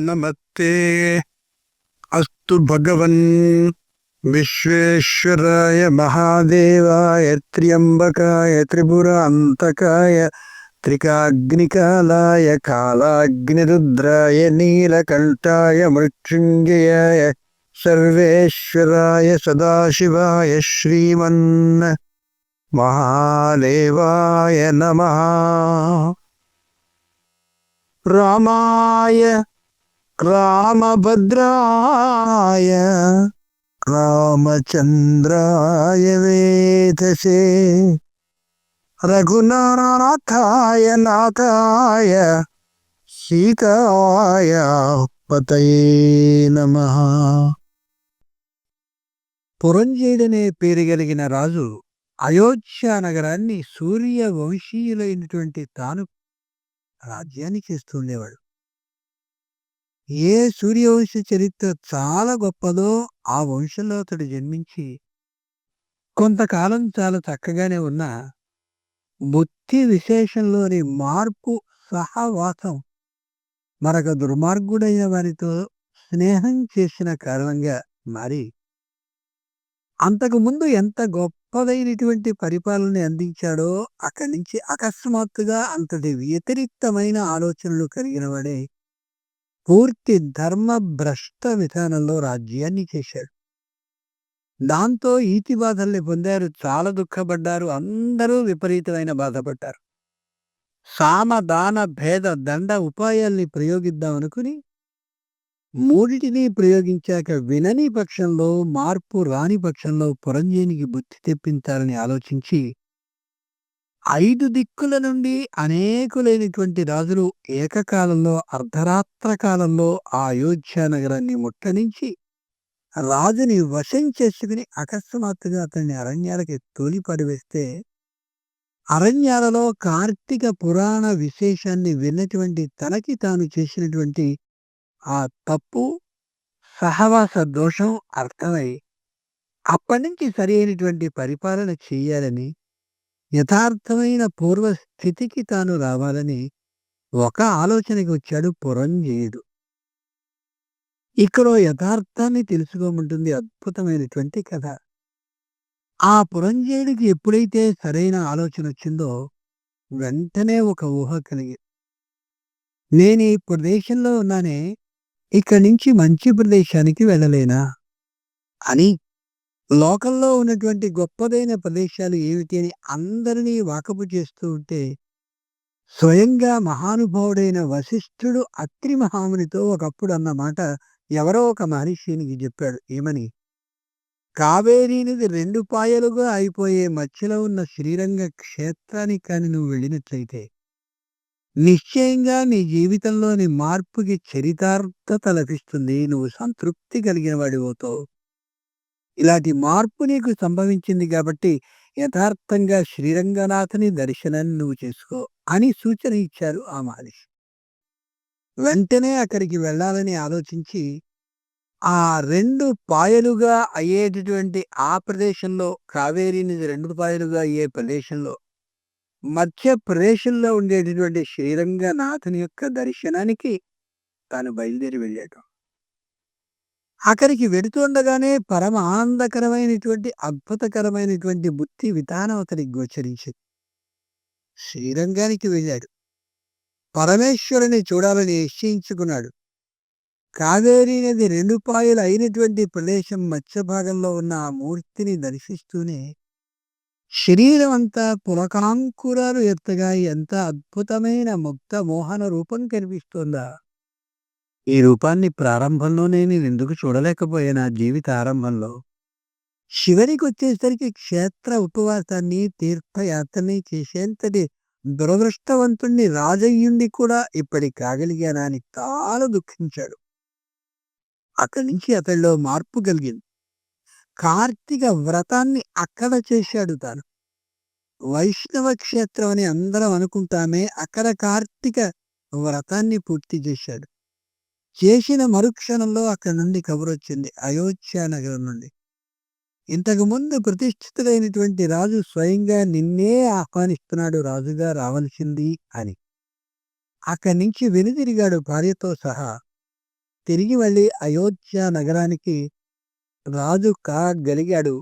नमस्ते अस्तु भगवन् विश्वेश्वराय महादेवाय त्र्यम्बकाय त्रिपुरान्तकाय त्रिकाग्निकालाय कालाग्निरुद्राय नीलकण्ठाय मृत्युञ्जयाय सर्वेश्वराय सदाशिवाय श्रीमन् महादेवाय नमः रामाय రామభద్రాయ రామచంద్రాయ వేదసే. రఘునాథాయ నాథాయ సీతాయ పతయే నమ. పురంజేయుడనే పేరు కలిగిన రాజు అయోధ్య నగరాన్ని సూర్య వంశీయులైనటువంటి తాను రాజ్యాన్ని చేస్తుండేవాడు ఏ సూర్యవంశ చరిత్ర చాలా గొప్పదో ఆ వంశంలో అతడు జన్మించి కొంతకాలం చాలా చక్కగానే ఉన్న బుద్ధి విశేషంలోని మార్పు సహవాసం మరొక దుర్మార్గుడైన వారితో స్నేహం చేసిన కారణంగా మారి అంతకుముందు ఎంత గొప్పదైనటువంటి పరిపాలన అందించాడో అక్కడి నుంచి అకస్మాత్తుగా అంతటి వ్యతిరిక్తమైన ఆలోచనలు కలిగిన వాడే పూర్తి ధర్మభ్రష్ట విధానంలో రాజ్యాన్ని చేశాడు దాంతో ఈతి బాధల్ని పొందారు చాలా దుఃఖపడ్డారు అందరూ విపరీతమైన బాధపడ్డారు. సామ దాన భేద దండ ఉపాయాల్ని ప్రయోగిద్దాం అనుకుని మూడిటిని ప్రయోగించాక వినని పక్షంలో మార్పు రాని పక్షంలో పురంజీనికి బుద్ధి తెప్పించాలని ఆలోచించి ఐదు దిక్కుల నుండి అనేకులైనటువంటి రాజులు ఏకకాలంలో అర్ధరాత్ర కాలంలో ఆ అయోధ్య నగరాన్ని ముట్టనించి రాజుని వశం చేసుకుని అకస్మాత్తుగా అతన్ని అరణ్యాలకి తొలి పడివేస్తే అరణ్యాలలో కార్తీక పురాణ విశేషాన్ని విన్నటువంటి తనకి తాను చేసినటువంటి ఆ తప్పు సహవాస దోషం అర్థమై అప్పటి నుంచి సరి అయినటువంటి పరిపాలన చేయాలని యథార్థమైన పూర్వ స్థితికి తాను రావాలని ఒక ఆలోచనకి వచ్చాడు పురంజీయుడు ఇక్కడ యథార్థాన్ని తెలుసుకోమంటుంది అద్భుతమైనటువంటి కథ. ఆ పురంజయుడికి ఎప్పుడైతే సరైన ఆలోచన వచ్చిందో వెంటనే ఒక ఊహ కలిగి నేను ఈ ప్రదేశంలో ఉన్నానే ఇక్కడి నుంచి మంచి ప్రదేశానికి వెళ్ళలేనా? అని లోకంలో ఉన్నటువంటి గొప్పదైన ప్రదేశాలు ఏమిటి అని అందరినీ వాకపు చేస్తూ ఉంటే స్వయంగా మహానుభావుడైన వశిష్ఠుడు అత్రి మహామునితో ఒకప్పుడు అన్నమాట ఎవరో ఒక మహర్షినికి చెప్పాడు. ఏమని? కావేరీనిది రెండు పాయలుగా అయిపోయే మధ్యలో ఉన్న శ్రీరంగ క్షేత్రానికి కానీ నువ్వు వెళ్ళినట్లయితే నిశ్చయంగా నీ జీవితంలోని మార్పుకి చరితార్థత లభిస్తుంది. నువ్వు సంతృప్తి కలిగిన వాడిపోతావు ఇలాంటి మార్పు నీకు సంభవించింది కాబట్టి యథార్థంగా శ్రీరంగనాథుని దర్శనాన్ని నువ్వు చేసుకో అని సూచన ఇచ్చారు ఆ మహర్షి. వెంటనే అక్కడికి వెళ్ళాలని ఆలోచించి ఆ రెండు పాయలుగా అయ్యేటటువంటి ఆ ప్రదేశంలో కావేరీని రెండు పాయలుగా అయ్యే ప్రదేశంలో మధ్య ప్రదేశంలో ఉండేటటువంటి శ్రీరంగనాథుని యొక్క దర్శనానికి తాను బయలుదేరి వెళ్ళాడు. అక్కడికి వెడుతుండగానే పరమ ఆనందకరమైనటువంటి అద్భుతకరమైనటువంటి బుద్ధి విధానం అతనికి గోచరించింది. శ్రీరంగానికి వెళ్ళాడు. పరమేశ్వరుని చూడాలని నిశ్చయించుకున్నాడు. కావేరీ నది రెండు పాయలు అయినటువంటి ప్రదేశం మధ్య భాగంలో ఉన్న ఆ మూర్తిని దర్శిస్తూనే శరీరం అంతా పులకాంకురాలు ఎత్తగా ఎంత అద్భుతమైన ముక్త మోహన రూపం కనిపిస్తోందా! ఈ రూపాన్ని ప్రారంభంలోనే నేను ఎందుకు చూడలేకపోయానా? జీవిత ఆరంభంలో చివరికి వచ్చేసరికి క్షేత్ర ఉపవాసాన్ని తీర్థయాత్రని చేసేంతటి దురదృష్టవంతుణ్ణి రాజయ్యుండి కూడా ఇప్పటి కాగలిగానా అని చాలా దుఃఖించాడు. అక్కడి నుంచి అతడిలో మార్పు కలిగింది. కార్తీక వ్రతాన్ని అక్కడ చేశాడు తాను. వైష్ణవ క్షేత్రం అని అందరం అనుకుంటామే అక్కడ కార్తీక వ్రతాన్ని పూర్తి చేశాడు. చేసిన మరుక్షణంలో అక్కడి నుండి కబురొచ్చింది అయోధ్య నగరం నుండి ఇంతకు ముందు రాజు స్వయంగా నిన్నే ఆహ్వానిస్తున్నాడు రాజుగా రావలసింది అని అక్కడి నుంచి వెనుదిరిగాడు భార్యతో సహా తిరిగి వెళ్ళి అయోధ్య నగరానికి రాజు కాగలిగాడు.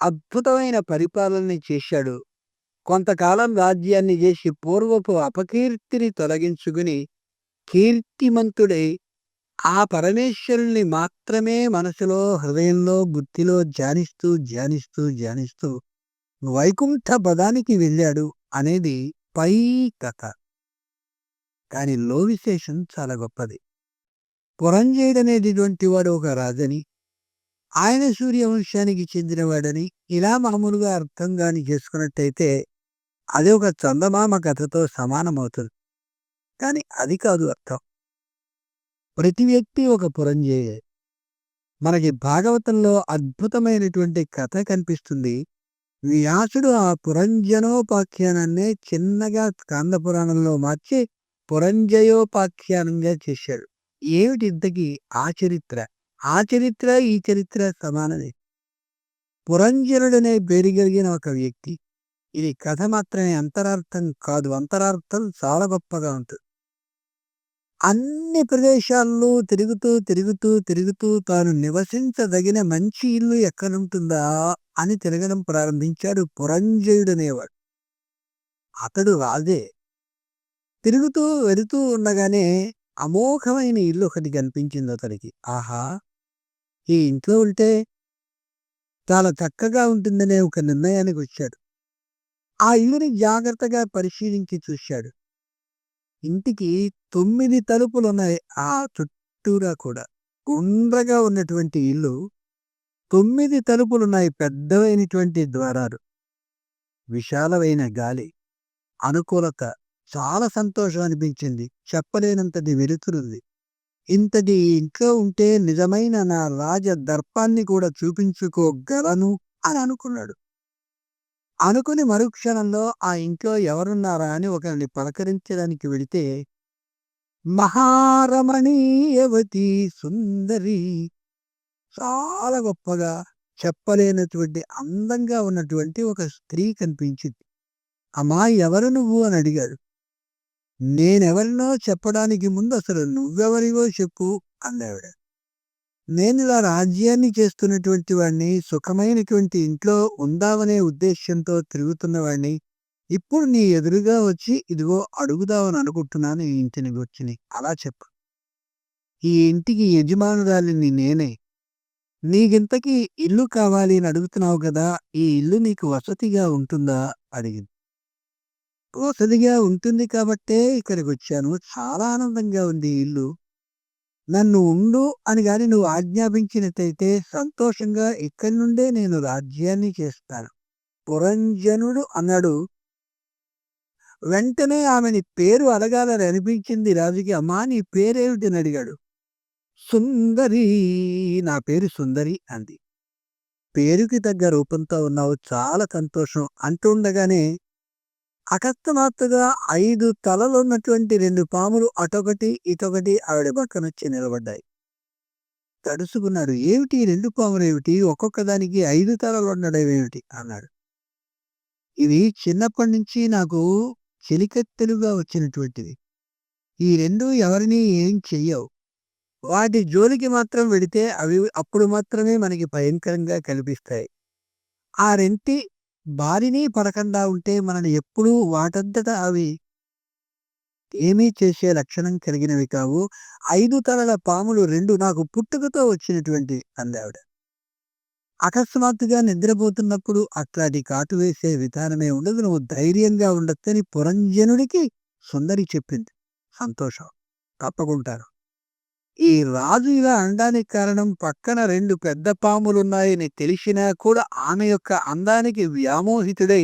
అద్భుతమైన పరిపాలనని చేశాడు. కొంతకాలం రాజ్యాన్ని చేసి పూర్వపు అపకీర్తిని తొలగించుకుని కీర్తిమంతుడై ఆ పరమేశ్వరుణ్ణి మాత్రమే మనసులో, హృదయంలో, బుద్ధిలో ధ్యానిస్తూ, ధ్యానిస్తూ, ధ్యానిస్తూ వైకుంఠ పదానికి వెళ్ళాడు అనేది పై కథ. కానీ లో విశేషం చాలా గొప్పది. పురంజయుడనేటటువంటి వాడు ఒక రాజని, ఆయన సూర్యవంశానికి చెందినవాడని ఇలా మామూలుగా అర్థం కాని చేసుకున్నట్టయితే అది ఒక చందమామ కథతో సమానమవుతుంది. కానీ అది కాదు అర్థం. ప్రతి వ్యక్తి ఒక పురంజేయే. మనకి భాగవతంలో అద్భుతమైనటువంటి కథ కనిపిస్తుంది. వ్యాసుడు ఆ పురంజనోపాఖ్యానాన్నే చిన్నగా స్కాంద పురాణంలో మార్చి పురంజయోపాఖ్యానంగా చేశాడు. ఏమిటి ఇంతకీ ఆ చరిత్ర? ఆ చరిత్ర ఈ చరిత్ర సమానమే. పురంజనుడనే పేరు కలిగిన ఒక వ్యక్తి. ఇది కథ మాత్రమే అంతరార్థం కాదు. అంతరార్థం చాలా గొప్పగా ఉంటుంది. అన్ని ప్రదేశాల్లో తిరుగుతూ, తిరుగుతూ, తిరుగుతూ తాను నివసించదగిన మంచి ఇల్లు ఎక్కడుంటుందా అని తిరగడం ప్రారంభించాడు పురంజయుడనేవాడు. అతడు రాజే. తిరుగుతూ వెళుతూ ఉండగానే అమోఘమైన ఇల్లు ఒకటి కనిపించింది అతడికి. ఆహా! ఈ ఇంట్లో ఉంటే చాలా చక్కగా ఉంటుందనే ఒక నిర్ణయానికి వచ్చాడు. ఆ ఇల్లుని జాగ్రత్తగా పరిశీలించి చూశాడు. ఇంటికి తొమ్మిది తలుపులున్నాయి. ఆ చుట్టూరా కూడా. గుండ్రగా ఉన్నటువంటి ఇల్లు. తొమ్మిది తలుపులున్నాయి. పెద్దవైనటువంటి ద్వారాలు. విశాలమైన గాలి. అనుకూలత. చాలా సంతోషం అనిపించింది. చెప్పలేనంతటి వెలుతురుంది. ఇంతటి ఇంట్లో ఉంటే నిజమైన నా రాజ దర్పాన్ని కూడా చూపించుకోగలను అని అనుకున్నాడు. అనుకుని మరుక్షణంలో ఆ ఇంట్లో ఎవరున్నారా అని ఒకరిని పలకరించడానికి వెళితే మహారమణీయవతి సుందరి చాలా గొప్పగా చెప్పలేనటువంటి అందంగా ఉన్నటువంటి ఒక స్త్రీ కనిపించింది. అమ్మా ఎవరు నువ్వు అని అడిగాడు. నేనెవరినో చెప్పడానికి ముందు అసలు నువ్వెవరివో చెప్పు అందావిడ. నేను ఇలా రాజ్యాన్ని చేస్తున్నటువంటి వాడిని, సుఖమైనటువంటి ఇంట్లో ఉందామనే ఉద్దేశ్యంతో తిరుగుతున్నవాడిని ఇప్పుడు నీ ఎదురుగా వచ్చి ఇదిగో అడుగుదామని అనుకుంటున్నాను ఈ ఇంటిని గుర్చిని అలా చెప్పు. ఈ ఇంటికి యజమానురాలిని నేనే. నీకింతకీ ఇల్లు కావాలి అని అడుగుతున్నావు కదా! ఈ ఇల్లు నీకు వసతిగా ఉంటుందా? అడిగింది. వసతిగా ఉంటుంది కాబట్టే ఇక్కడికి వచ్చాను చాలా ఆనందంగా ఉంది ఈ ఇల్లు. నన్ను ఉండు అని కానీ నువ్వు ఆజ్ఞాపించినట్టయితే సంతోషంగా ఇక్కడి నుండే నేను రాజ్యాన్ని చేస్తాను. పురంజనుడు అన్నాడు. వెంటనే ఆమెని పేరు అడగాలని అనిపించింది రాజుకి. అమ్మా నీ పేరేమిటిని అడిగాడు. సుందరి నా పేరు సుందరి అంది. పేరుకి తగ్గ రూపంతో ఉన్నావు చాలా సంతోషం అంటుండగానే అకస్మాత్తుగా ఐదు తలలున్నటువంటి రెండు పాములు అటొకటి ఇటొకటి ఆవిడ పక్కన వచ్చి నిలబడ్డాయి. తడుసుకున్నాడు. ఏమిటి రెండు పాములు ఏమిటి ఒక్కొక్క దానికి ఐదు తలలు ఉండడం ఏమిటి? అన్నాడు. ఇవి చిన్నప్పటి నుంచి నాకు చెలికత్తెలుగా వచ్చినటువంటివి. ఈ రెండు ఎవరిని ఏం చెయ్యవు. వాటి జోలికి మాత్రం వెడితే అవి అప్పుడు మాత్రమే మనకి భయంకరంగా కనిపిస్తాయి. ఆ రెంటి బారిని పడకుండా ఉంటే మనల్ని ఎప్పుడూ వాటంతట అవి ఏమీ చేసే లక్షణం కలిగినవి కావు. ఐదు తలల పాములు రెండు నాకు పుట్టుకతో వచ్చినటువంటి అందావిడ. అకస్మాత్తుగా నిద్రపోతున్నప్పుడు అట్లాంటి కాటు వేసే విధానమే ఉండదు. నువ్వు ధైర్యంగా ఉండొచ్చని పురంజనుడికి సుందరి చెప్పింది. సంతోషం. తప్పకుంటారు ఈ రాజు ఇలా అనడానికి కారణం పక్కన రెండు పెద్ద పాములున్నాయని తెలిసినా కూడా ఆమె యొక్క అందానికి వ్యామోహితుడై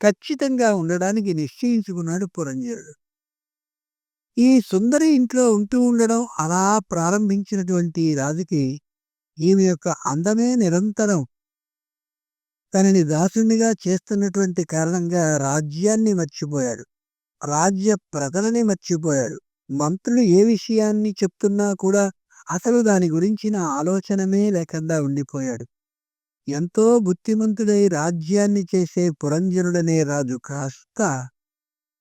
ఖచ్చితంగా ఉండడానికి నిశ్చయించుకున్నాడు పురంజనుడు. ఈ సుందరి ఇంట్లో ఉంటూ ఉండడం అలా ప్రారంభించినటువంటి రాజుకి ఈమె యొక్క అందమే నిరంతరం తనని దాసునిగా చేస్తున్నటువంటి కారణంగా రాజ్యాన్ని మర్చిపోయాడు. రాజ్య ప్రజలని మర్చిపోయాడు. మంత్రులు ఏ విషయాన్ని చెప్తున్నా కూడా అసలు దాని గురించిన ఆలోచనమే లేకుండా ఉండిపోయాడు. ఎంతో బుద్ధిమంతుడై రాజ్యాన్ని చేసే పురంజనుడనే రాజు కాస్త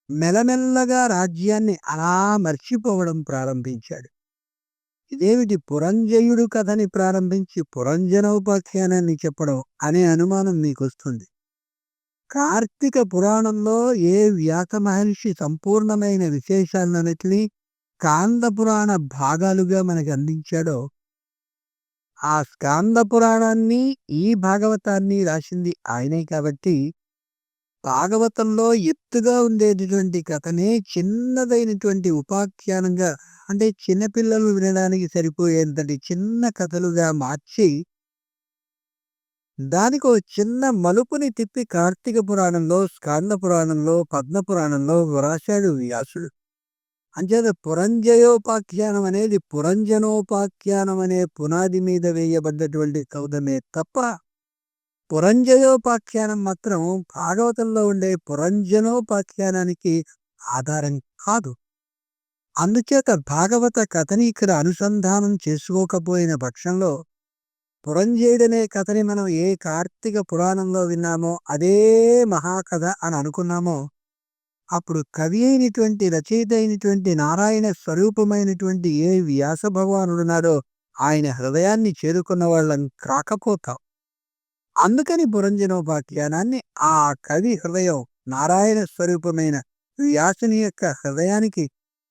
మెల్లమెల్లగా రాజ్యాన్ని అలా మర్చిపోవడం ప్రారంభించాడు. ఇదేమిటి పురంజయుడు కథని ప్రారంభించి పురంజనోపాఖ్యానాన్ని చెప్పడం అనే అనుమానం మీకొస్తుంది కార్తీక పురాణంలో ఏ వ్యాస మహర్షి సంపూర్ణమైన విశేషాలన్నిటినీ స్కాంద పురాణ భాగాలుగా మనకు అందించాడో ఆ స్కాంద పురాణాన్ని ఈ భాగవతాన్ని రాసింది ఆయనే కాబట్టి భాగవతంలో ఎత్తుగా ఉండేటటువంటి కథనే చిన్నదైనటువంటి ఉపాఖ్యానంగా అంటే చిన్నపిల్లలు వినడానికి సరిపోయేంతటి చిన్న కథలుగా మార్చి దానికి ఒక చిన్న మలుపుని తిప్పి కార్తీక పురాణంలో స్కాంద పురాణంలో పద్మ పురాణంలో వ్రాశాడు వ్యాసుడు. అంచేత పురంజయోపాఖ్యానం అనేది పురంజనోపాఖ్యానం అనే పునాది మీద వేయబడ్డటువంటి కౌదమే తప్ప పురంజయోపాఖ్యానం మాత్రం భాగవతంలో ఉండే పురంజనోపాఖ్యానానికి ఆధారం కాదు. అందుచేత భాగవత కథని ఇక్కడ అనుసంధానం చేసుకోకపోయిన పక్షంలో పురంజయుడనే కథని మనం ఏ కార్తీక పురాణంలో విన్నామో అదే మహాకథ అని అనుకున్నామో అప్పుడు కవి అయినటువంటి రచయిత అయినటువంటి నారాయణ స్వరూపమైనటువంటి ఏ వ్యాస భగవానుడు ఉన్నాడో ఆయన హృదయాన్ని చేరుకున్న వాళ్ళని కాకపోతాం అందుకని పురంజనోపాఖ్యానాన్ని ఆ కవి హృదయం నారాయణ స్వరూపమైన వ్యాసుని యొక్క హృదయానికి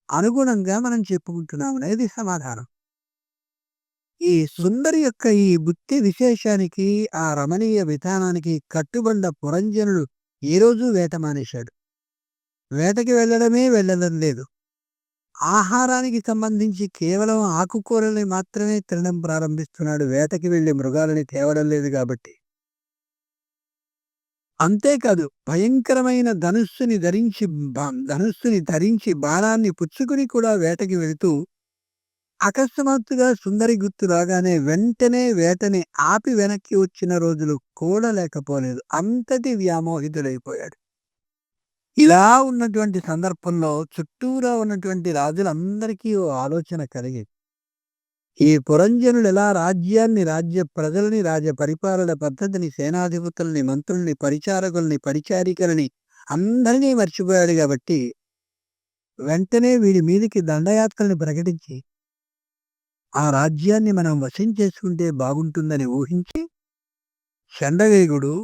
అనుగుణంగా మనం చెప్పుకుంటున్నాం అనేది సమాధానం. ఈ సుందరి యొక్క ఈ బుద్ధి విశేషానికి ఆ రమణీయ విధానానికి కట్టుబడ్డ పురంజనుడు ఈరోజు వేట మానేశాడు వేటకి వెళ్ళడమే వెళ్ళడం లేదు. ఆహారానికి సంబంధించి కేవలం ఆకుకూరల్ని మాత్రమే తినడం ప్రారంభిస్తున్నాడు. వేటకి వెళ్ళి మృగాలని తేవడం లేదు కాబట్టి. అంతేకాదు భయంకరమైన ధనుస్సుని ధరించి ధనుస్సుని ధరించి బాణాన్ని పుచ్చుకుని కూడా వేటకి వెళుతూ అకస్మాత్తుగా సుందరి గుర్తు రాగానే వెంటనే వేటని ఆపి వెనక్కి వచ్చిన రోజులు కూడా లేకపోలేదు. అంతటి వ్యామోహితుడైపోయాడు. ఇలా ఉన్నటువంటి సందర్భంలో చుట్టూరా ఉన్నటువంటి రాజులందరికీ ఓ ఆలోచన కలిగేది. ఈ పురంజనులు ఎలా రాజ్యాన్ని రాజ్య ప్రజలని రాజ్య పరిపాలన పద్ధతిని సేనాధిపతుల్ని మంత్రుల్ని పరిచారకుల్ని పరిచారికలని అందరినీ మర్చిపోయాడు కాబట్టి వెంటనే వీడి మీదికి దండయాత్రల్ని ప్రకటించి ఆ రాజ్యాన్ని మనం వశం చేసుకుంటే బాగుంటుందని ఊహించి చండవేగుడు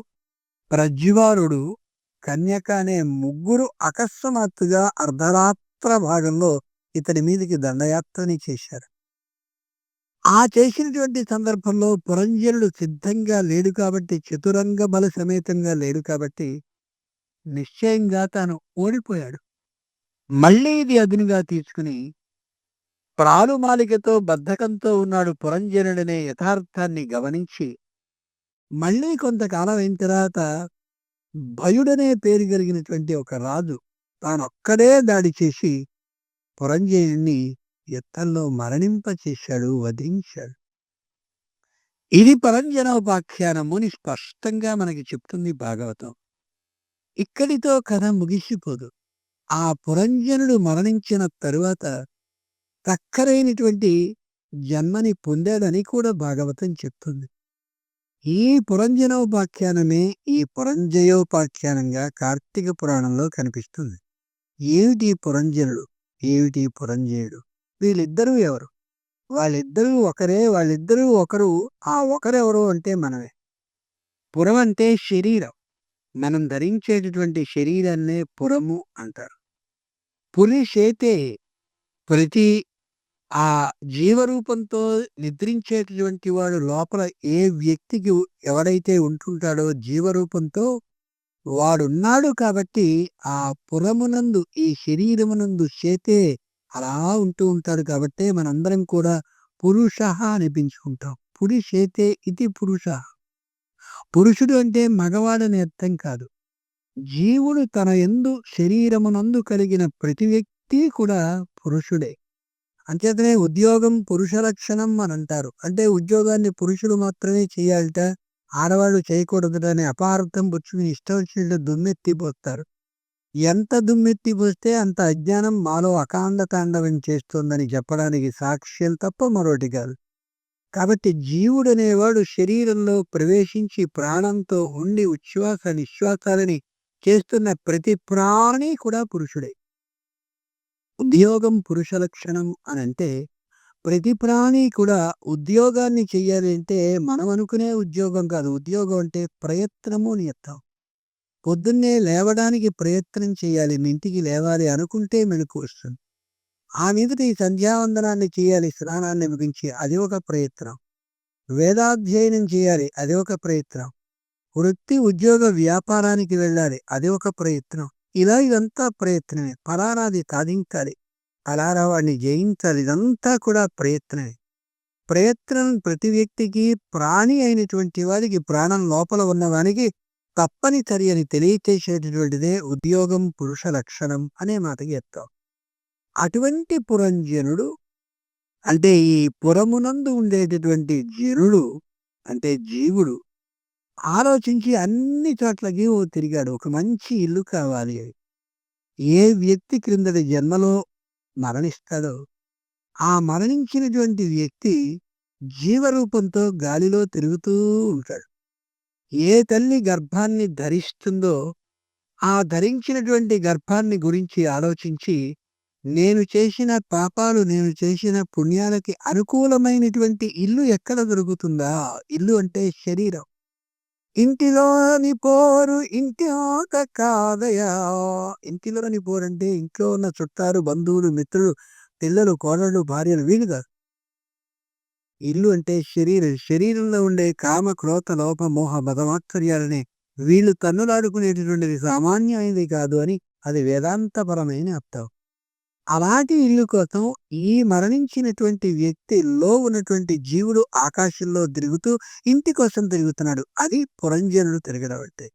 ప్రజ్వారుడు కన్యక అనే ముగ్గురు అకస్మాత్తుగా అర్ధరాత్ర భాగంలో ఇతడి మీదికి దండయాత్రని చేశారు. ఆ చేసినటువంటి సందర్భంలో పురంజనుడు సిద్ధంగా లేడు కాబట్టి చతురంగ బల సమేతంగా లేడు కాబట్టి నిశ్చయంగా తాను ఓడిపోయాడు. మళ్ళీ ఇది అదునుగా తీసుకుని ప్రాలుమాలికతో బద్ధకంతో ఉన్నాడు పురంజనుడనే యథార్థాన్ని గమనించి మళ్ళీ కొంతకాలం అయిన తర్వాత భయుడనే పేరు కలిగినటువంటి ఒక రాజు తానొక్కడే దాడి చేసి పురంజయుణ్ణి యుద్ధంలో మరణింపచేశాడు వధించాడు. ఇది పరంజనోపాఖ్యానముని స్పష్టంగా మనకి చెప్తుంది భాగవతం. ఇక్కడితో కథ ముగిసిపోదు. ఆ పురంజనుడు మరణించిన తరువాత తక్కరైనటువంటి జన్మని పొందాడని కూడా భాగవతం చెప్తుంది. ఈ పురంజనోపాఖ్యానమే ఈ పురంజయోపాఖ్యానంగా కార్తీక పురాణంలో కనిపిస్తుంది. ఏమిటి పురంజనుడు? ఏమిటి పురంజయుడు? వీళ్ళిద్దరూ ఎవరు? వాళ్ళిద్దరూ ఒకరే వాళ్ళిద్దరూ ఒకరు ఆ ఒకరెవరు అంటే మనమే. పురం అంటే శరీరం. మనం ధరించేటటువంటి శరీరాన్నే పురము అంటారు. పులి చేతే ప్రతి ఆ జీవరూపంతో నిద్రించేటటువంటి వాడు లోపల ఏ వ్యక్తికి ఎవడైతే ఉంటుంటాడో జీవరూపంతో వాడున్నాడు కాబట్టి ఆ పురమునందు ఈ శరీరమునందు చేతే అలా ఉంటూ ఉంటాడు కాబట్టి మనందరం కూడా పురుష అనిపించుకుంటాం పురుషేతే ఇది పురుష. పురుషుడు అంటే మగవాడని అర్థం కాదు. జీవుడు తన ఎందు శరీరమునందు కలిగిన ప్రతి వ్యక్తి కూడా పురుషుడే. అంచేతనే ఉద్యోగం పురుష లక్షణం అని అంటారు. అంటే ఉద్యోగాన్ని పురుషుడు మాత్రమే చేయాలట ఆడవాళ్ళు చేయకూడదని అపార్థం పుచ్చుకుని ఇష్టం వచ్చినట్టు దుమ్మెత్తిపోతారు ఎంత దుమ్మెత్తిపోస్తే అంత అజ్ఞానం మాలో అకాండ తాండవం చేస్తోందని చెప్పడానికి సాక్ష్యం తప్ప మరొకటి కాదు. కాబట్టి జీవుడు అనేవాడు శరీరంలో ప్రవేశించి ప్రాణంతో ఉండి ఉచ్ఛ్వాస నిశ్వాసాలని చేస్తున్న ప్రతి ప్రాణి కూడా పురుషుడే. ఉద్యోగం పురుష లక్షణం అని అంటే ప్రతి ప్రాణి కూడా ఉద్యోగాన్ని చెయ్యాలి అంటే మనం అనుకునే ఉద్యోగం కాదు. ఉద్యోగం అంటే ప్రయత్నము అని అర్థం. పొద్దున్నే లేవడానికి ప్రయత్నం చేయాలి. ఇంటికి లేవాలి అనుకుంటే మెలకు వస్తుంది. ఆ మీదట ఈ సంధ్యావందనాన్ని చేయాలి స్నానాన్ని ముగించి అది ఒక ప్రయత్నం. వేదాధ్యయనం చేయాలి అది ఒక ప్రయత్నం. వృత్తి, ఉద్యోగ, వ్యాపారానికి వెళ్ళాలి అది ఒక ప్రయత్నం. ఇలా ఇదంతా ప్రయత్నమే. ఫలానాది సాధించాలి. ఫలానా వాడిని జయించాలి. ఇదంతా కూడా ప్రయత్నమే. ప్రయత్నం ప్రతి వ్యక్తికి ప్రాణి అయినటువంటి వారికి ప్రాణం లోపల ఉన్నవానికి తప్పనిసరి అని తెలియచేసేటటువంటిదే ఉద్యోగం పురుష లక్షణం అనే మాటకి చెప్తాం. అటువంటి పురంజనుడు అంటే ఈ పురమునందు ఉండేటటువంటి జనుడు అంటే జీవుడు ఆలోచించి అన్ని చోట్లకి ఓ తిరిగాడు. ఒక మంచి ఇల్లు కావాలి ఏ వ్యక్తి క్రిందటి జన్మలో మరణిస్తాడో ఆ మరణించినటువంటి వ్యక్తి జీవరూపంతో గాలిలో తిరుగుతూ ఉంటాడు. ఏ తల్లి గర్భాన్ని ధరిస్తుందో ఆ ధరించినటువంటి గర్భాన్ని గురించి ఆలోచించి నేను చేసిన పాపాలు నేను చేసిన పుణ్యాలకి అనుకూలమైనటువంటి ఇల్లు ఎక్కడ దొరుకుతుందా? ఇల్లు అంటే శరీరం. ఇంటిలోని పోరు ఇంటిలోక కాదయా! ఇంటిలోని పోరు అంటే ఇంట్లో ఉన్న చుట్టాలు, బంధువులు, మిత్రులు, పిల్లలు, కోడళ్ళు, భార్యలు వీళ్ళు కాదు. ఇల్లు అంటే శరీరం. శరీరంలో ఉండే కామ, క్రోత లోప, మోహ, మతమాత్సర్యాలని వీళ్ళు తన్నులాడుకునేటటువంటిది సామాన్యమైనది కాదు అని అది వేదాంతపరమైన అర్థం. అలాంటి ఇల్లు కోసం ఈ మరణించినటువంటి వ్యక్తిలో ఉన్నటువంటి జీవుడు ఆకాశంలో తిరుగుతూ ఇంటి కోసం తిరుగుతున్నాడు. అది పురంజనుడు తిరగడం అంటే.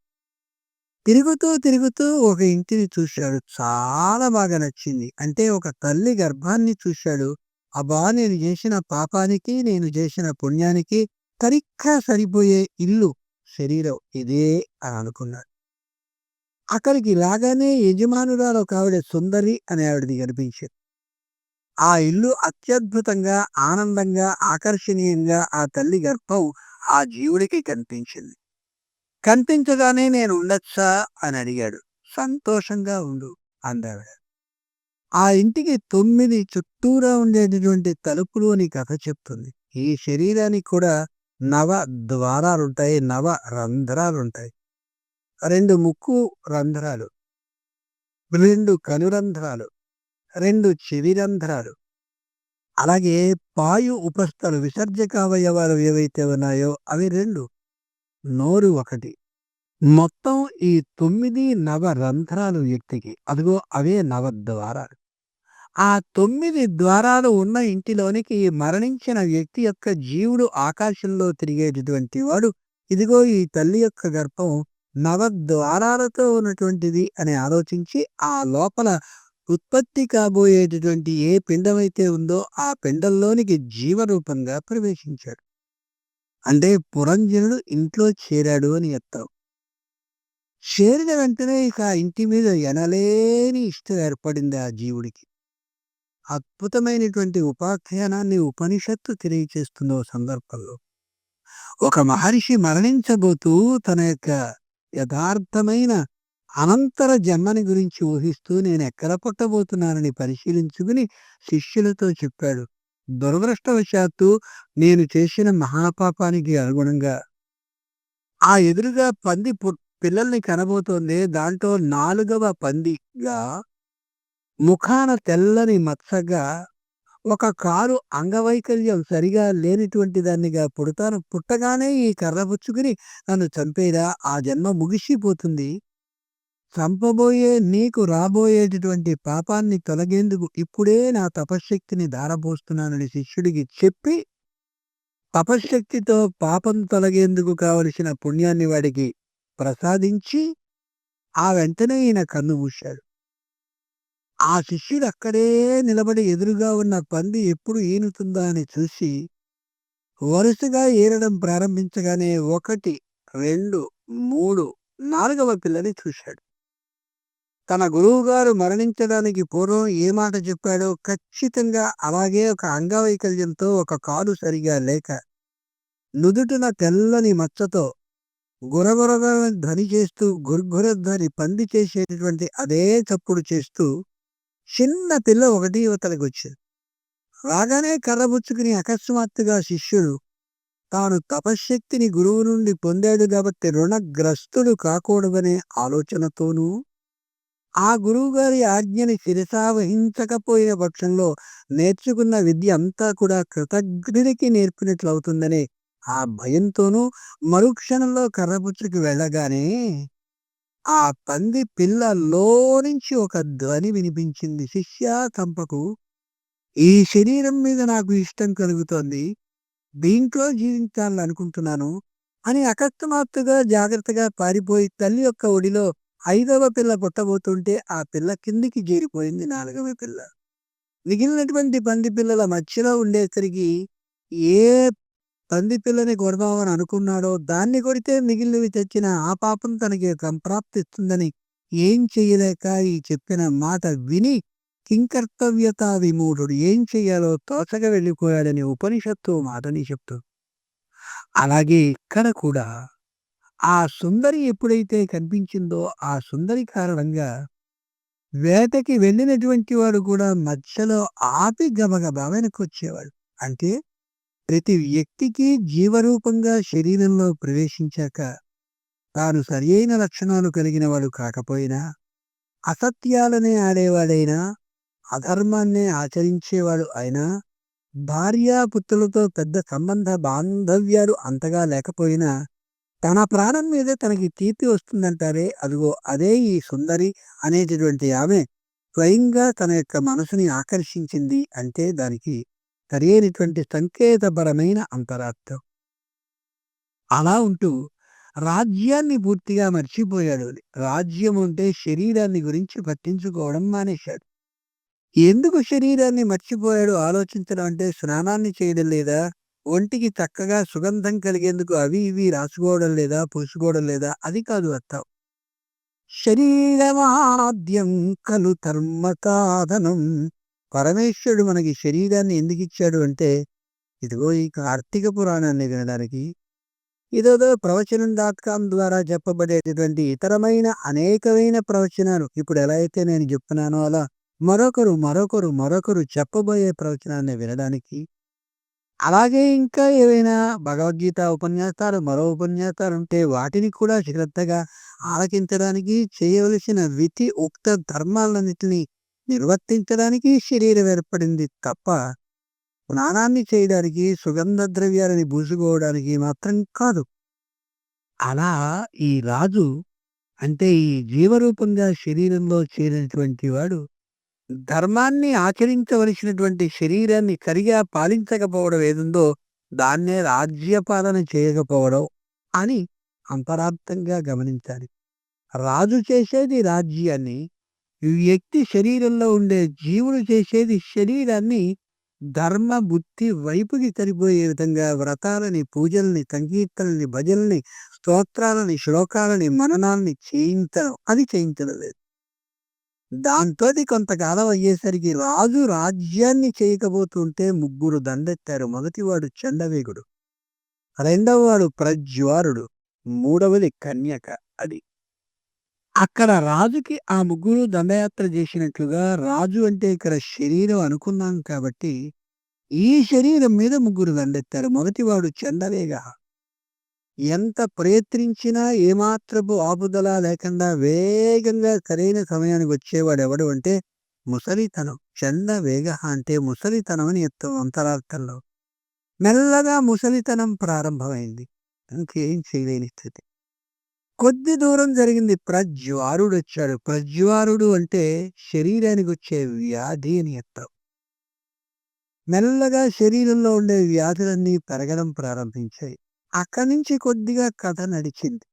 తిరుగుతూ తిరుగుతూ ఒక ఇంటిని చూశాడు. చాలా బాగా నచ్చింది. అంటే ఒక తల్లి గర్భాన్ని చూశాడు. అబ్బా! నేను చేసిన పాపానికి, నేను చేసిన పుణ్యానికి సరిగ్గా సరిపోయే ఇల్లు, శరీరం ఇదే అని అనుకున్నాడు. అక్కడికి రాగానే యజమానురాలు ఒక ఆవిడ సుందరి అనే ఆవిడది కనిపించింది. ఆ ఇల్లు అత్యద్భుతంగా, ఆనందంగా, ఆకర్షణీయంగా ఆ తల్లి గర్భం ఆ జీవుడికి కనిపించింది. కనిపించగానే నేను ఉండొచ్చా అని అడిగాడు. సంతోషంగా ఉండు అందావిడ. ఆ ఇంటికి తొమ్మిది చుట్టూరా ఉండేటటువంటి తలుపులు అని కథ చెప్తుంది. ఈ శరీరానికి కూడా నవ ద్వారాలుంటాయి. నవ రంధ్రాలుంటాయి. రెండు ముక్కు రంధ్రాలు. రెండు కనురంధ్రాలు. రెండు చెవి రంధ్రాలు. అలాగే పాయు ఉపస్థలు విసర్జక అవయవాలు ఏవైతే ఉన్నాయో అవి రెండు. నోరు ఒకటి. మొత్తం ఈ తొమ్మిది నవ రంధ్రాలు వ్యక్తికి. అదిగో అవే నవద్వారాలు. ఆ తొమ్మిది ద్వారాలు ఉన్న ఇంటిలోనికి మరణించిన వ్యక్తి యొక్క జీవుడు ఆకాశంలో తిరిగేటటువంటి వాడు ఇదిగో ఈ తల్లి యొక్క గర్భం నవద్వారాలతో ఉన్నటువంటిది అని ఆలోచించి ఆ లోపల ఉత్పత్తి కాబోయేటటువంటి ఏ పిండమైతే ఉందో ఆ పిండంలోనికి జీవరూపంగా ప్రవేశించాడు. అంటే పురంజనుడు ఇంట్లో చేరాడు అని చెప్తావు చేరిన వెంటనే ఇక ఇంటి మీద ఎనలేని ఇష్టం ఏర్పడింది ఆ జీవుడికి. అద్భుతమైనటువంటి ఉపాఖ్యానాన్ని ఉపనిషత్తు తెలియచేస్తున్న ఓ సందర్భంలో. ఒక మహర్షి మరణించబోతూ తన యొక్క యథార్థమైన అనంతర జన్మని గురించి ఊహిస్తూ నేను ఎక్కడ పుట్టబోతున్నానని పరిశీలించుకుని శిష్యులతో చెప్పాడు. దురదృష్టవశాత్తు నేను చేసిన మహాపాపానికి అనుగుణంగా ఆ ఎదురుగా పంది పిల్లల్ని కనబోతోంది. దాంట్లో నాలుగవ పందిగా ముఖాన తెల్లని మచ్చగా ఒక కారు అంగవైకల్యం సరిగా లేనిటువంటి దాన్నిగా పుడతాను. పుట్టగానే ఈ కర్ర పుచ్చుకుని నన్ను చంపేదా ఆ జన్మ ముగిసిపోతుంది. చంపబోయే నీకు రాబోయేటటువంటి పాపాన్ని తొలగేందుకు ఇప్పుడే నా తపశ్శక్తిని దారబోస్తున్నానని శిష్యుడికి చెప్పి తపశ్శక్తితో పాపం తొలగేందుకు కావలసిన పుణ్యాన్ని వాడికి ప్రసాదించి ఆ వెంటనే ఈయన కన్ను మూశాడు. ఆ శిష్యుడు అక్కడే నిలబడి ఎదురుగా ఉన్న పంది ఎప్పుడు ఈనుతుందా అని చూసి వరుసగా ఏరడం ప్రారంభించగానే ఒకటి, రెండు, మూడు, నాలుగవ పిల్లని చూశాడు. తన గురువుగారు మరణించడానికి పూర్వం ఏ మాట చెప్పాడో ఖచ్చితంగా అలాగే ఒక అంగవైకల్యంతో ఒక కాలు సరిగా లేక నుదుటిన తెల్లని మచ్చతో గురగురగా ధ్వని చేస్తూ గుర్గుర ధ్వని పంది చేసేటటువంటి అదే చప్పుడు చేస్తూ చిన్న పిల్ల ఒకటి యువతలకు వచ్చింది. రాగానే కర్రబుచ్చుకుని అకస్మాత్తుగా శిష్యుడు తాను తపశ్శక్తిని గురువు నుండి పొందాడు కాబట్టి రుణగ్రస్తుడు కాకూడదనే ఆలోచనతోనూ ఆ గురువుగారి ఆజ్ఞని శిరసా వహించకపోయిన పక్షంలో నేర్చుకున్న విద్య అంతా కూడా కృతజ్ఞుడికి నేర్పినట్లు అవుతుందనే ఆ భయంతోనూ మరుక్షణంలో కర్రపుచ్చుకు వెళ్ళగానే ఆ పంది పిల్లలో నుంచి ఒక ధ్వని వినిపించింది. శిష్య కంపకు ఈ శరీరం మీద నాకు ఇష్టం కలుగుతోంది. దీంట్లో జీవించాలని అనుకుంటున్నాను అని అకస్మాత్తుగా జాగ్రత్తగా పారిపోయి తల్లి యొక్క ఒడిలో ఐదవ పిల్ల పుట్టబోతుంటే ఆ పిల్ల కిందికి చేరిపోయింది నాలుగవ పిల్ల. మిగిలినటువంటి పంది పిల్లల మధ్యలో ఉండేసరికి ఏ తండ్రి పిల్లని కొడదామని అనుకున్నాడో దాన్ని కొడితే మిగిలినవి తెచ్చిన ఆ పాపం తనకి సంప్రాప్తిస్తుందని ఏం చెయ్యలేక ఈ చెప్పిన మాట విని కింకర్తవ్యత విమూఢుడు ఏం చెయ్యాలో తోచగా వెళ్ళిపోయాడని ఉపనిషత్తు మాటని చెప్తూ. అలాగే ఇక్కడ కూడా ఆ సుందరి ఎప్పుడైతే కనిపించిందో ఆ సుందరి కారణంగా వేటకి వెళ్ళినటువంటి వాడు కూడా మధ్యలో ఆపి గబగబా వచ్చేవాడు. అంటే ప్రతి వ్యక్తికి జీవరూపంగా శరీరంలో ప్రవేశించాక తాను సరియైన లక్షణాలు కలిగిన వాడు కాకపోయినా అసత్యాలనే ఆడేవాడైనా అధర్మాన్నే ఆచరించేవాడు అయినా భార్యాపుత్రులతో పెద్ద సంబంధ బాంధవ్యాలు అంతగా లేకపోయినా తన ప్రాణం మీదే తనకి తీర్తి వస్తుందంటారే అదిగో అదే ఈ సుందరి అనేటటువంటి ఆమె స్వయంగా తన యొక్క మనసుని ఆకర్షించింది అంటే దానికి సరైనటువంటి సంకేతపరమైన అంతరార్థం. అలా ఉంటూ రాజ్యాన్ని పూర్తిగా మర్చిపోయాడు రాజ్యం ఉంటే శరీరాన్ని గురించి పట్టించుకోవడం మానేశాడు. ఎందుకు శరీరాన్ని మర్చిపోయాడు? ఆలోచించడం అంటే స్నానాన్ని చేయడం లేదా? ఒంటికి చక్కగా సుగంధం కలిగేందుకు అవి ఇవి రాసుకోవడం లేదా? పూసుకోవడం లేదా? అది కాదు అర్థం. శరీరమాద్యం కలు ధర్మ సాధనం పరమేశ్వరుడు మనకి శరీరాన్ని ఎందుకు ఇచ్చాడు అంటే ఇదిగో ఈ కార్తీక పురాణాన్ని వినడానికి ఇదేదో ప్రవచనం డాట్ కామ్ ద్వారా చెప్పబడేటటువంటి ఇతరమైన అనేకమైన ప్రవచనాలు. ఇప్పుడు ఎలా అయితే నేను చెప్తున్నానో అలా మరొకరు మరొకరు మరొకరు చెప్పబోయే ప్రవచనాన్ని వినడానికి అలాగే ఇంకా ఏవైనా భగవద్గీత ఉపన్యాసాలు మరో ఉపన్యాసాలు ఉంటే వాటిని కూడా శ్రద్ధగా ఆలకించడానికి చేయవలసిన విధి ఉక్త ధర్మాలన్నింటినీ నిర్వర్తించడానికి శరీరం ఏర్పడింది తప్ప స్నానాన్ని చేయడానికి సుగంధ ద్రవ్యాలని పూసుకోవడానికి మాత్రం కాదు. అలా ఈ రాజు అంటే ఈ జీవరూపంగా శరీరంలో చేరినటువంటి వాడు ధర్మాన్ని ఆచరించవలసినటువంటి శరీరాన్ని సరిగా పాలించకపోవడం ఏదుందో దాన్నే రాజ్యపాలన చేయకపోవడం అని అంతరార్థంగా గమనించాలి. రాజు చేసేది రాజ్యాన్ని వ్యక్తి శరీరంలో ఉండే జీవుడు చేసేది శరీరాన్ని ధర్మ బుద్ధి వైపుకి సరిపోయే విధంగా వ్రతాలని పూజల్ని సంకీర్తనని భజల్ని స్తోత్రాలని శ్లోకాలని మననాల్ని చేయించడం. అది చేయించడం లేదు. దాంతో కొంతకాలం అయ్యేసరికి రాజు రాజ్యాన్ని చేయకపోతుంటే ముగ్గురు దండెత్తారు. మొదటివాడు చండవేగుడు రెండవ వాడు ప్రజ్వారుడు మూడవది కన్యక. అది అక్కడ రాజుకి ఆ ముగ్గురు దండయాత్ర చేసినట్లుగా రాజు అంటే ఇక్కడ శరీరం అనుకున్నాం కాబట్టి ఈ శరీరం మీద ముగ్గురు దండెత్తారు. మొదటివాడు చండవేగ ఎంత ప్రయత్నించినా ఏమాత్రపు ఆపుదల లేకుండా వేగంగా సరైన సమయానికి వచ్చేవాడు ఎవడు అంటే ముసలితనం. చండ వేగ అంటే ముసలితనం అని ఎత్తం అంతరార్థంలో. మెల్లగా ముసలితనం ప్రారంభమైంది. ఇంకేం చేయలేని స్థితి. కొద్ది దూరం జరిగింది. ప్రజ్వారుడు వచ్చాడు ప్రజ్వారుడు అంటే శరీరానికి వచ్చే వ్యాధి అని ఎత్తాం మెల్లగా శరీరంలో ఉండే వ్యాధులన్నీ పెరగడం ప్రారంభించాయి. అక్కడి నుంచి కొద్దిగా కథ నడిచింది.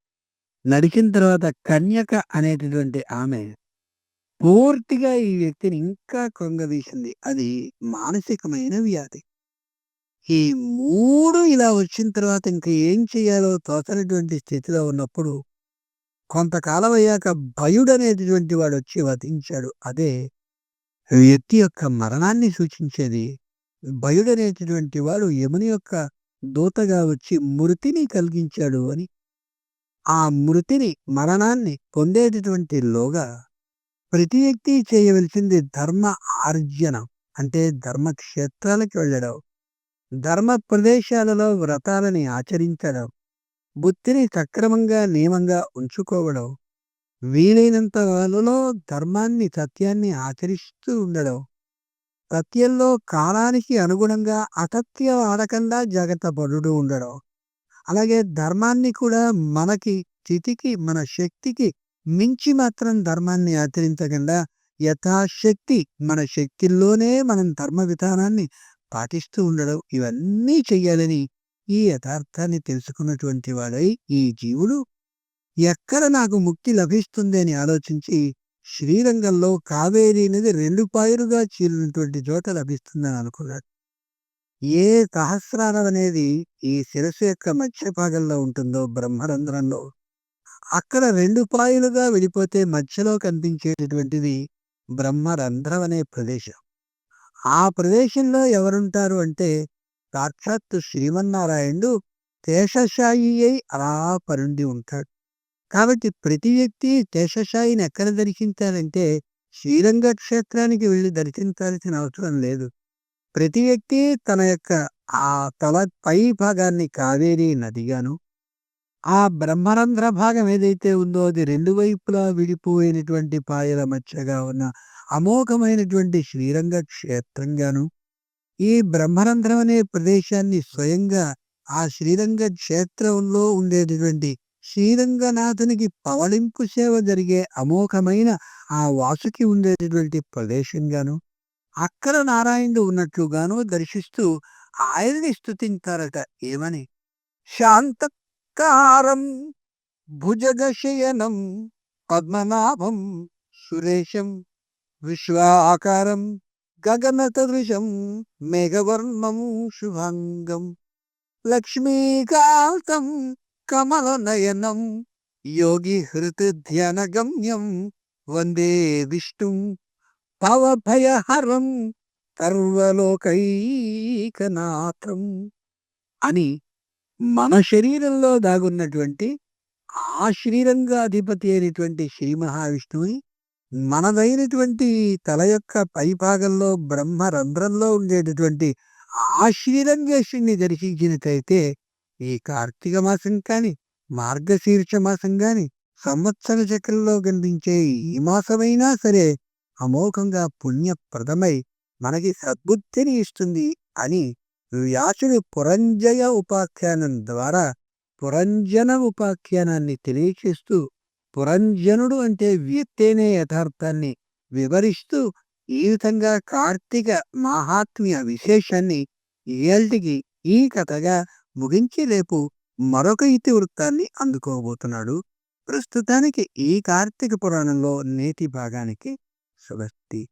నడిచిన తర్వాత కన్యక అనేటటువంటి ఆమె పూర్తిగా ఈ వ్యక్తిని ఇంకా కృంగదీసింది. అది మానసికమైన వ్యాధి. ఈ మూడు ఇలా వచ్చిన తర్వాత ఇంకా ఏం చేయాలో తోచనటువంటి స్థితిలో ఉన్నప్పుడు కొంతకాలం అయ్యాక భయుడు అనేటటువంటి వాడు వచ్చి వధించాడు. అదే వ్యక్తి యొక్క మరణాన్ని సూచించేది. భయుడు అనేటటువంటి వాడు యముని యొక్క దూతగా వచ్చి మృతిని కలిగించాడు అని. ఆ మృతిని మరణాన్ని పొందేటటువంటి లోగా ప్రతి వ్యక్తి చేయవలసింది ధర్మ ఆర్జనం. అంటే ధర్మక్షేత్రాలకు వెళ్ళడం. ధర్మ ప్రదేశాలలో వ్రతాలని ఆచరించడం. బుద్ధిని సక్రమంగా నియమంగా ఉంచుకోవడం వీలైనంత వాళ్ళలో ధర్మాన్ని సత్యాన్ని ఆచరిస్తూ ఉండడం సత్యంలో కాలానికి అనుగుణంగా అసత్య ఆడకుండా జాగ్రత్త పడుతూ ఉండడం. అలాగే ధర్మాన్ని కూడా మనకి స్థితికి మన శక్తికి మించి మాత్రం ధర్మాన్ని ఆచరించకుండా యథాశక్తి మన శక్తిలోనే మనం ధర్మ విధానాన్ని పాటిస్తూ ఉండడం ఇవన్నీ చెయ్యాలని ఈ యథార్థాన్ని తెలుసుకున్నటువంటి వాడై ఈ జీవుడు ఎక్కడ నాకు ముక్తి లభిస్తుంది అని ఆలోచించి శ్రీరంగంలో కావేరీ నది రెండు పాయలుగా చీలినటువంటి చోట లభిస్తుందని అనుకున్నాడు. ఏ సహస్రారం అనేది ఈ శిరస్సు యొక్క మధ్య భాగంలో ఉంటుందో బ్రహ్మరంధ్రంలో అక్కడ రెండు పాయలుగా విడిపోతే మధ్యలో కనిపించేటటువంటిది బ్రహ్మరంధ్రం అనే ప్రదేశం. ఆ ప్రదేశంలో ఎవరుంటారు అంటే సాక్షాత్తు శ్రీమన్నారాయణుడు శేషశాయి అయి అలా పరుండి ఉంటాడు. కాబట్టి ప్రతి వ్యక్తి శేషశాయిని ఎక్కడ దర్శించాలంటే శ్రీరంగ క్షేత్రానికి వెళ్ళి దర్శించాల్సిన అవసరం లేదు. ప్రతి వ్యక్తి తన యొక్క ఆ తల పై భాగాన్ని కావేరీ నదిగాను ఆ బ్రహ్మరంధ్ర భాగం ఏదైతే ఉందో అది రెండు వైపులా విడిపోయినటువంటి పాయల మధ్యగా ఉన్న అమోఘమైనటువంటి శ్రీరంగ క్షేత్రంగాను ఈ బ్రహ్మరంధ్రం అనే ప్రదేశాన్ని స్వయంగా ఆ శ్రీరంగ క్షేత్రంలో ఉండేటటువంటి శ్రీరంగనాథునికి పవళింపు సేవ జరిగే అమోఘమైన ఆ వాసుకి ఉండేటటువంటి ప్రదేశంగాను అక్కడ నారాయణుడు ఉన్నట్లుగాను దర్శిస్తూ ఆయన్ని స్థుతించారట ఏమని? శాంతకారం భుజగశయనం పద్మనాభం సురేశం విశ్వాకారం గగనతదృశం మేఘవర్ణం శుభంగం లక్ష్మీకాంతం కమలనయనం యోగి హృత్ ధ్యానగమ్యం వందే విష్ణు భవభయహరం సర్వలోకైకనాథం అని మన శరీరంలో దాగున్నటువంటి ఆ శ్రీరంగాధిపతి అయినటువంటి శ్రీ మహావిష్ణువుని మనదైనటువంటి తల యొక్క పైభాగంలో బ్రహ్మ రంధ్రంలో ఉండేటటువంటి ఆ శ్రీరంగేశ్వరిని దర్శించినట్లయితే ఈ కార్తీక మాసం కానీ మార్గశీర్ష మాసం కానీ సంవత్సర చక్రంలో కనిపించే ఈ మాసమైనా సరే అమోఘంగా పుణ్యప్రదమై మనకి సద్బుద్ధిని ఇస్తుంది అని వ్యాసుడి పురంజయ ఉపాఖ్యానం ద్వారా పురంజన ఉపాఖ్యానాన్ని తెలియచేస్తూ పురంజనుడు అంటే వ్యక్తేనే యథార్థాన్ని వివరిస్తూ ఈ విధంగా కార్తీక మాహాత్మ్య విశేషాన్ని ఏల్టికి ఈ కథగా ముగించి రేపు మరొక ఇతివృత్తాన్ని అందుకోబోతున్నాడు. ప్రస్తుతానికి ఈ కార్తీక పురాణంలో నేటి భాగానికి స్వస్తి